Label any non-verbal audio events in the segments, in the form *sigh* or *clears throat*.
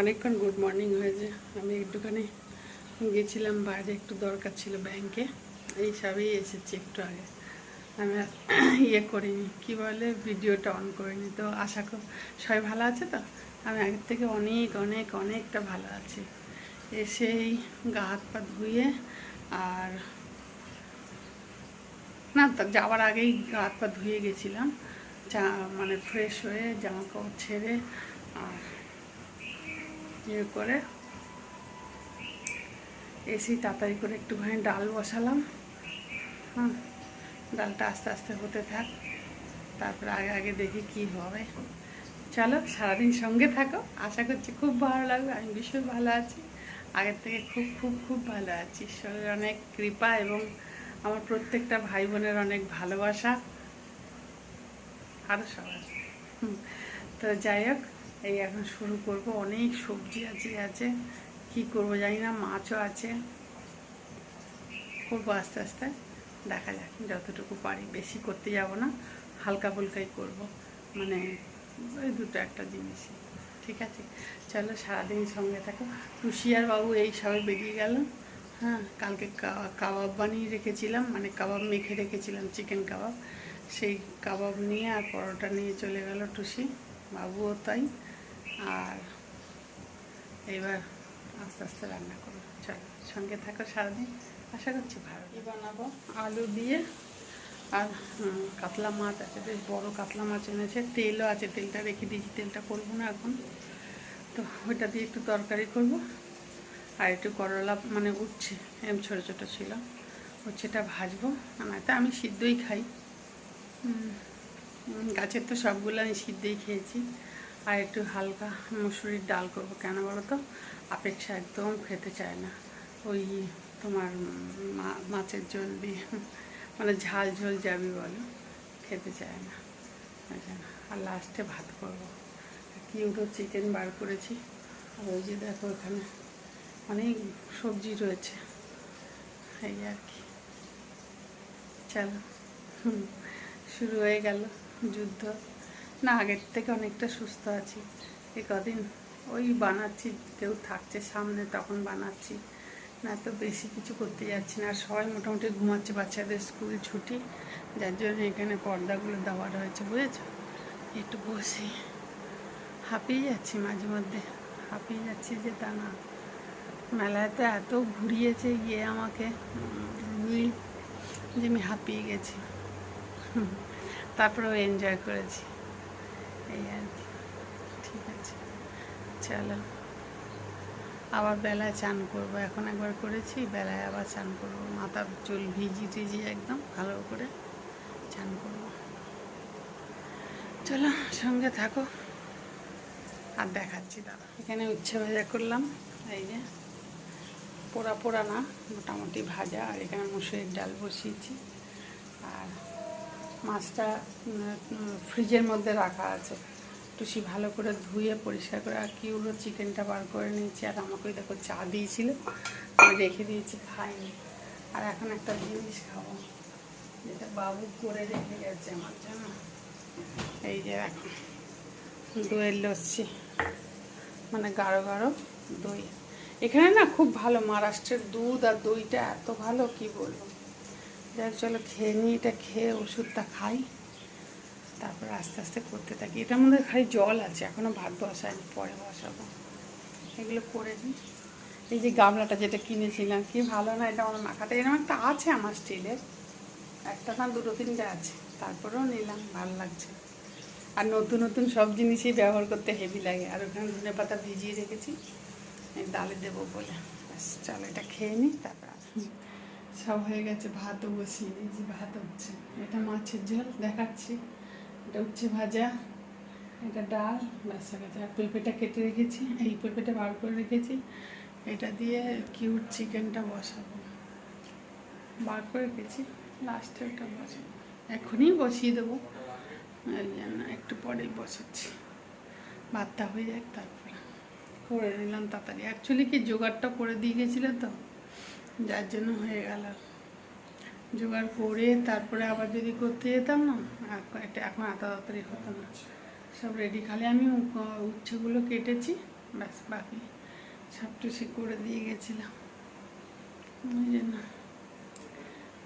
অনেকক্ষণ good morning হয়েছে। আমি একটুখানি গেছিলাম বাইরে, একটু দরকার ছিল ব্যাংকে এই সবই এসেছি একটু আগে। আমি ইয়ে করিনি, কী বলে, ভিডিওটা অন করিনি। তো আশা কর, সবাই ভালো আছে তো? আমি আগের থেকে অনেক অনেক, অনেকটা ভালো আছি। এসেই গা হাত পা ধুয়ে আর না যাওয়ার আগেই গা হাত পা ধুয়ে গেছিলাম। চা মানে ফ্রেশ হয়ে জামা কাপড় ছেড়ে আর ইয়ে করে এসি তাড়াতাড়ি করে একটুখানি ডাল বসালাম। হ্যাঁ ডালটা আস্তে আস্তে হতে থাক, তারপরে আগে আগে দেখি কি হবে। চলো, সারাদিন সঙ্গে থাকো। আশা করছি খুব ভালো লাগবে, আমি ভীষণ ভালো আছি। আগের থেকে খুব খুব খুব ভালো আছি। ঈশ্বরের অনেক কৃপা এবং আমার প্রত্যেকটা ভাই বোনের অনেক ভালোবাসা। আরও সবার। তো যাই হোক এই এখন শুরু করব। অনেক সবজি আছে আছে। কি করব জানি না, মাছও আছে। করব আস্তে আস্তে। দেখা যাক যতটুকু পারি। বেশি করতে যাব না, হালকা ফুলকাই করব। মানে ওই দুটো একটা জিনিসই। ঠিক আছে? চলো সারাদিন সঙ্গে থাকো। টুসি আর বাবু এই সবে বেরিয়ে গেল। হ্যাঁ কালকে কাবাব বানিয়ে রেখেছিলাম। মানে কাবাব মেখে রেখেছিলাম, চিকেন কাবাব। সেই কাবাব নিয়ে আর পরোটা নিয়ে চলে গেল টুসি। বাবুও তাই। আর এবার আস্তে আস্তে রান্না করব। চলো সঙ্গে থাকো সারাদিন। আশা করছি ভালো কি বানাবো? আলু দিয়ে আর কাতলা মাছ আছে বেশ বড় কাতলা মাছ এনেছে। তেলও আছে তেলটা রেখে দিয়েছি তেলটা করব না এখন। তো ওইটা দিয়ে একটু তরকারি করব। আর একটু করলা মানে উঠছে এরম ছোটো ছোটো ছিল। উচ্ছেটা ভাজবো। নয়তো আমি সিদ্ধই খাই। গাছের তো সবগুলো আমি সিদ্ধই খেয়েছি। আর একটু হালকা মুসুরির ডাল করব। কেন বলো তো? আপেক্ষা একদম খেতে চায় না। ওই তোমার মাছের ঝোল দিয়ে মানে ঝাল ঝোল যাবি বলো, খেতে চায় না। আর লাস্টে ভাত করব। কিউটো চিকেন বার করেছি। আর ওই যে দেখো এখানে অনেক সবজি রয়েছে। এই আর কি। চলো শুরু হয়ে গেল যুদ্ধ। না, আগের থেকে অনেকটা সুস্থ আছি। এ কদিন ওই বানাচ্ছি, কেউ থাকছে সামনে তখন বানাচ্ছি। না তো বেশি কিছু করতে যাচ্ছি না। আর সবাই মোটামুটি ঘুমাচ্ছে বাচ্চাদের স্কুল ছুটি, যার জন্য এখানে পর্দাগুলো দেওয়া রয়েছে, বুঝেছ? একটু বসি। হাঁপিয়ে যাচ্ছি মাঝে মধ্যে। হাঁপিয়ে যাচ্ছি যে তা না। মেলায় তো এত ঘুরিয়েছে গিয়ে আমাকে। নীল, যে আমি হাঁপিয়ে গেছি। তারপরেও এনজয় করেছি। এই আর কি। ঠিক আছে, চলো। আবার বেলায় চান করব। এখন একবার করেছি, বেলায় আবার চান করব। মাথার চুল ভিজি টিজি একদম, ভালো করে চান করব। চলো, সঙ্গে থাকো। আর দেখাচ্ছি, দাদা। এখানে উচ্ছে ভাজা করলাম। এই যে, পোড়া পোড়া না, মোটামুটি ভাজা। আর এখানে মুসুরির ডাল বসিয়েছি। আর মাছটা ফ্রিজের মধ্যে রাখা আছে। টুসি ভালো করে ধুয়ে পরিষ্কার করে, আর কিউরো চিকেনটা বার করে নিয়েছি, আর আমাকে দেখো চা দিয়েছিল, আমি রেখে দিয়েছি, খাইনি। আর এখন একটা জিনিস খাব, যেটা বাবু করে রেখে গেছে আমার জন্য। এই যে এখন দইয়ের লস্যি মানে গাঢ় গাঢ় দই। এখানে না খুব ভালো, মহারাষ্ট্রের দুধ আর দইটা এত ভালো, কি বলব? যাই চলো খেয়ে নিই এটা খেয়ে ওষুধটা খাই। তারপর আস্তে আস্তে করতে থাকি। এটার মধ্যে খালি জল আছে এখনও ভাত বসায়নি, পরে বসাবো। এগুলো করে দিই। এই যে গামলাটা যেটা কিনেছিলাম, কি ভালো না, এটা আমার মাখাতে। এরকম একটা আছে আমার স্টিলের। একটা না, দুটো তিনটে আছে। তারপরেও নিলাম, ভালো লাগছে। আর নতুন নতুন সব জিনিসই ব্যবহার করতে হেভি লাগে। আর ওখানে ধনে পাতা ভিজিয়ে রেখেছি। ডালে দেবো বলে। চলো এটা খেয়ে নিই তারপর আসছি। সব হয়ে গেছে, ভাতও বসিয়ে দিয়েছি, ভাত হচ্ছে। এটা মাছের ঝোল, দেখাচ্ছি। এটা উচ্ছে ভাজা, এটা ডাল, ব্যাস গেছে। আর পেঁপেটা কেটে রেখেছি, এই পেঁপেটা বার করে রেখেছি। এটা দিয়ে কিউট চিকেনটা বসাবো। বার করে রেখেছি লাস্টে ওটা বসাবো। এখনই বসিয়ে দেবো। এই একটু পরেই বসাচ্ছি। ভাতটা হয়ে যাক, তারপরে করে নিলাম তাড়াতাড়ি। অ্যাকচুয়ালি কি, জোগাড়টা করে দিয়ে গেছিল তো? যার জন্য হয়ে গেল। জোগাড় করে তারপরে আবার যদি করতে যেতাম না এটা এখন এত তাড়াতাড়ি হতো না। সব রেডি খালি আমি উচ্ছেগুলো কেটেছি, ব্যাস বাকি সব টুসি করে দিয়ে গেছিলাম। ওই জন্য।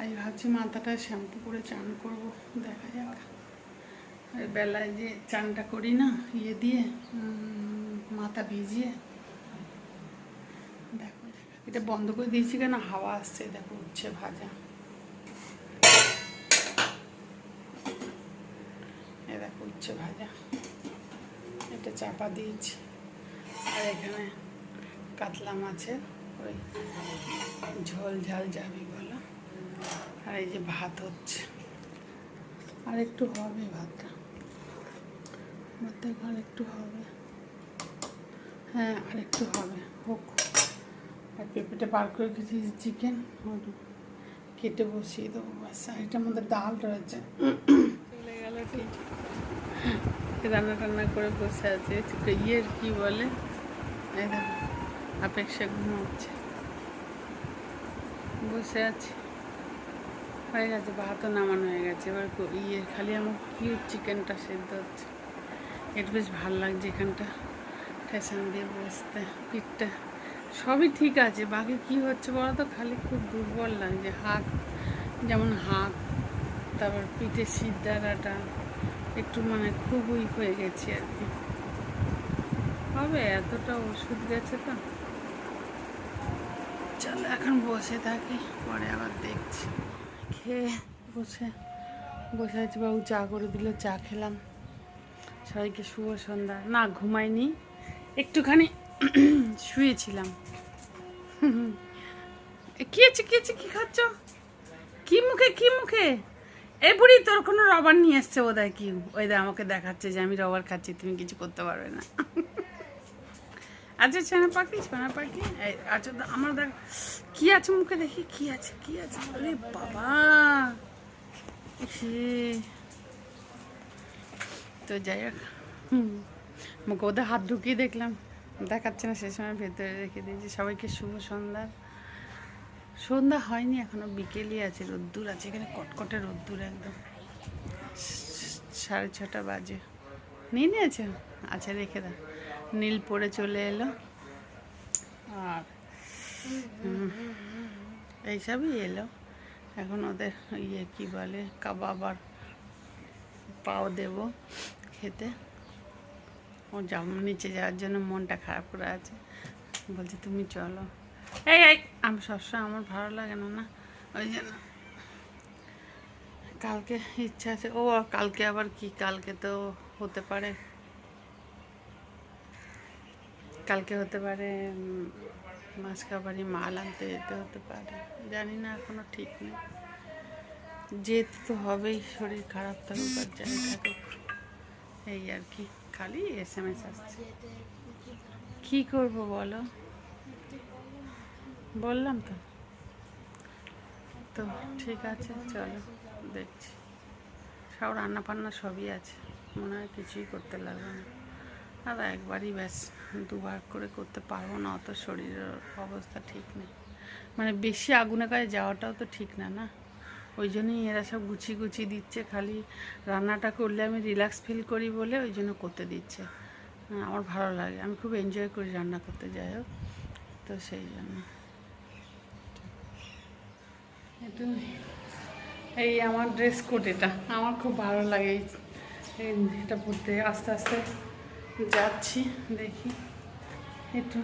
আজ ভাবছি মাথাটা শ্যাম্পু করে চান করব, দেখা যাক। বেলায় যে চানটা করি না ইয়ে দিয়ে মাথা ভিজিয়ে। এটা বন্ধ করে দিয়েছি কেন? হাওয়া আসছে, দেখো উচ্ছে ভাজা। এ দেখো উচ্ছে ভাজা। এটা চাপা দিয়েছি। আর এখানে কাতলা মাছের ওই ঝোল ঝাল যাবি বলো। আর এই যে ভাত হচ্ছে। আর একটু হবে ভাতটা। ভাতটা আর একটু হবে। হ্যাঁ আর একটু হবে। হোক। আর পেঁপেটা বার করে রেখেছি চিকেন কেটে বসিয়ে দেবো ব্যাস আর এটার মধ্যে ডাল রয়েছে। চলে গেল ঠিক। রান্না টান্না করে বসে আছে। ইয়ের কি বলে? আপেক্ষা ঘুমোচ্ছে। বসে আছে। হয়ে গেছে, ভাতও নামানো হয়ে গেছে। এবার ইয়ে খালি আমার কিউট চিকেনটা সেদ্ধ হচ্ছে। এটা বেশ ভালো লাগছে এখানটা। ঠেসান দিয়ে বসতে, পিঠটা। সবই ঠিক আছে, বাকি কি হচ্ছে বলো তো? খালি খুব দুর্বল লাগছে, হাত, যেমন হাত, তারপর পিঠে সিদ্ধারাটা একটু মানে খুব উইক হয়ে গেছে আর কি। হবে, এতটা ওষুধ গেছে তো। চলো এখন বসে থাকি, পরে আবার দেখছি। খেয়ে বসে বসে আছি বাবু, চা করে দিল, চা খেলাম। সবাইকে শুভ সন্ধ্যা। না, ঘুমাইনি। একটুখানি *clears throat* শুয়েছিলাম। এ, *laughs* কি আছে কি আছে কি খাচ্ছ? কি মুখে কি মুখে? এই বুড়ি তোর কোনো রবার নিয়ে এসছে বোধ হয় কি? ওই দা আমাকে দেখাচ্ছে যে আমি রবার খাচ্ছি তুমি কিছু করতে পারবে না। *laughs* আচ্ছা ছানা পাখি ছানা পাখি। আচ্ছা আমার দেখ কি আছে মুখে দেখি? কি আছে কি আছে? আরে বাবা। তো যাই হোক মুখে ওদের হাত ঢুকিয়ে দেখলাম। দেখাচ্ছে না সেই সময় ভেতরে রেখে দিয়েছি। সবাইকে শুভ সন্ধ্যা। সন্ধ্যা হয়নি, এখনও বিকেলই আছে, রোদ্দুর আছে, এখানে কটকটে রোদ্দুর একদম। সাড়ে ছটা বাজে। নিয়ে নিয়েছে? আচ্ছা রেখে দাও। নীল পরে চলে এলো। আর এইসবই এলো। এখন ওদের ইয়ে কী বলে, কাবাব আর পাও দেব খেতে। ও যাব নিচে যাওয়ার জন্য মনটা খারাপ করে আছে। বলছে, তুমি চলো। এই এই, আমি, সবসময় আমার ভালো লাগে না না? ওই জন্য কালকে ইচ্ছা আছে, ও, কালকে আবার কি? কালকে তো হতে পারে। কালকে হতে পারে খাবারই মাল আনতে যেতে হতে পারে। জানি না, এখনও ঠিক নেই। যেতে তো হবেই, শরীর খারাপ থাকুক আর যাই থাকুক। এই আর কি। খালি এস এম এস আসছে। কি করব বলো? বললাম তো। তো ঠিক আছে, চলো, দেখছি। সব রান্না ফান্না সবই আছে। মনে হয় কিছুই করতে লাগবে না। আর একবারই ব্যাস, দুবার করে করতে পারব না, অত শরীরের অবস্থা ঠিক নেই। মানে বেশি আগুনে কাজে যাওয়াটাও তো ঠিক না না? ওই জন্যই এরা সব গুছিয়ে গুছিয়ে দিচ্ছে খালি রান্নাটা করলে আমি রিল্যাক্স ফিল করি বলে ওই জন্য করতে দিচ্ছে। হ্যাঁ, আমার ভালো লাগে আমি খুব এনজয় করি রান্না করতে যাই হোক। তো সেই জন্য। এই আমার ড্রেস কোড এটা আমার খুব ভালো লাগে এটা পরতে। আস্তে আস্তে যাচ্ছি দেখি। একটু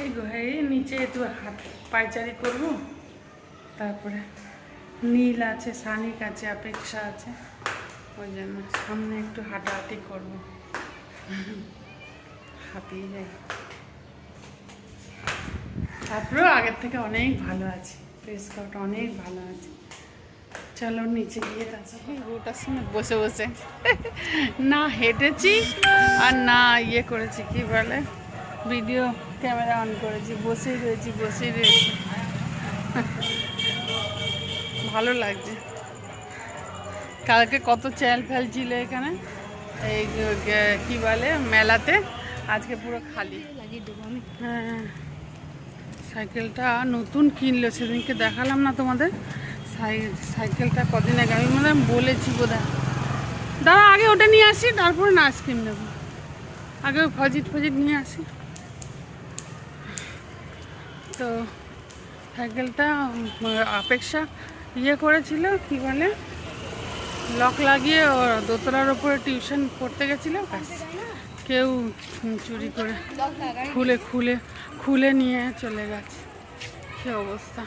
এই এই নিচে একটু হাত পায়চারি করব তারপরে নীল আছে সানিক আছে অপেক্ষা আছে। ওই জন্য সামনে একটু হাঁটাহাঁটি করব। হাঁপিয়ে যাই। তারপরেও আগের থেকে অনেক ভালো আছে। কোড অনেক ভালো আছে। চলো নিচে গিয়ে তারপরে ওটার সঙ্গে বসে বসে। না হেঁটেছি আর না ইয়ে করেছি কি বলে? ভিডিও ক্যামেরা অন করেছি। বসেই রয়েছি বসেই রয়েছি। ভালো লাগছে। কালকে কত চ্যাল ফ্যাল ছিল এখানে? এই কি বলে, মেলাতে? আজকে পুরো খালি। হ্যাঁ। সাইকেলটা নতুন কিনলো, সেদিনকে দেখালাম না তোমাদের। সাইকেলটা কদিন আগে, আমি মানে বলেছি বোধহয়। দাঁড়া, আগে ওটা নিয়ে আসি, তারপরে না আইসক্রিম নেব। আগে ফজিট ফজিট নিয়ে আসি। তো, সাইকেলটা অপেক্ষা ইয়ে করেছিল, কি বলে? লক লাগিয়ে দোতলার ওপরে টিউশন পড়তে গেছিল কেউ চুরি করে খুলে খুলে খুলে নিয়ে চলে গেছে। সে অবস্থা?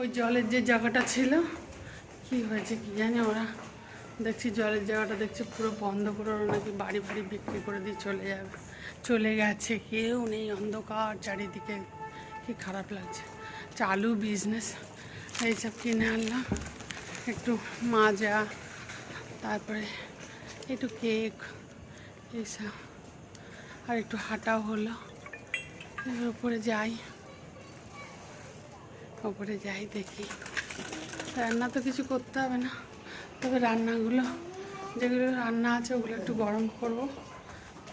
ওই জলের যে জায়গাটা ছিল, কি হয়েছে কি জানি ওরা? দেখছি জলের জায়গাটা দেখছি পুরো বন্ধ করে ওরা নাকি বাড়ি বাড়ি বিক্রি করে দিয়ে চলে যাবে। চলে গেছে, কেউ নেই, অন্ধকার চারিদিকে। কি খারাপ লাগছে। চালু বিজনেস এইসব কিনে আনলাম। একটু মাজা, তারপরে একটু কেক এইসব আর একটু হাঁটাও হলো। এর উপরে যাই। ওপরে যাই দেখি। রান্না তো কিছু করতে হবে না। তবে রান্নাগুলো, যেগুলো রান্না আছে ওগুলো একটু গরম করব।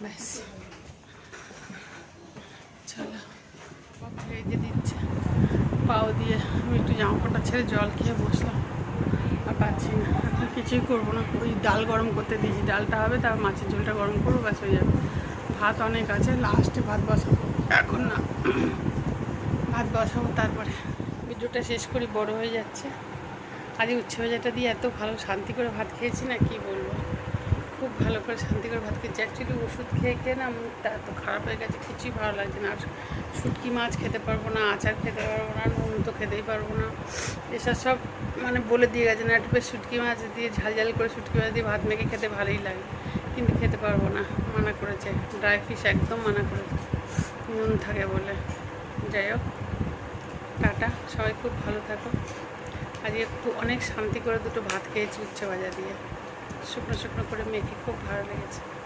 ব্যাস। চলো। ভেজে দিচ্ছে। পাও দিয়ে আমি একটু জামা কাপড়টা ছেড়ে জল খেয়ে বসলাম। আর পাচ্ছি না। এখন কিছুই করব না। ওই ডাল গরম করতে দিয়েছি। ডালটা হবে তার মাছের ঝোলটা গরম করব, ব্যাস হয়ে যাবে। ভাত অনেক আছে, লাস্টে ভাত বসাবো। এখন না, ভাত বসাবো তারপরে। ভিডিওটা শেষ করি, বড় হয়ে যাচ্ছে। আজ উচ্ছে ভাজাটা দিয়ে এত ভালো শান্তি করে ভাত খেয়েছি না, কি বলব? খুব ভালো করে শান্তি করে ভাত খেয়েছি অ্যাকচুয়ালি ওষুধ খেয়ে খেয়ে না মুখটা এত খারাপ হয়ে গেছে, কিছুই ভালো লাগছে না। আর শুটকি মাছ খেতে পারব না, আচার খেতে পারব না, নুন তো খেতেই পারব না। এসব সব মানে বলে দিয়ে গেছে না, একটু বেশ শুটকি মাছ দিয়ে ঝাল ঝাল করে শুটকি মাছ দিয়ে ভাত মেখে খেতে ভালোই লাগে, কিন্তু খেতে পারব না, মানা করেছে। ড্রাই ফিশ একদম মানা করেছে, নুন থাকে বলে। যাই হোক, টাটা, সবাই খুব ভালো থাকো। আজকে খুব অনেক শান্তি করে দুটো ভাত খেয়েছি উচ্ছে ভাজা দিয়ে। শুকনো শুকনো করে মেখে খুব ভালো লেগেছে।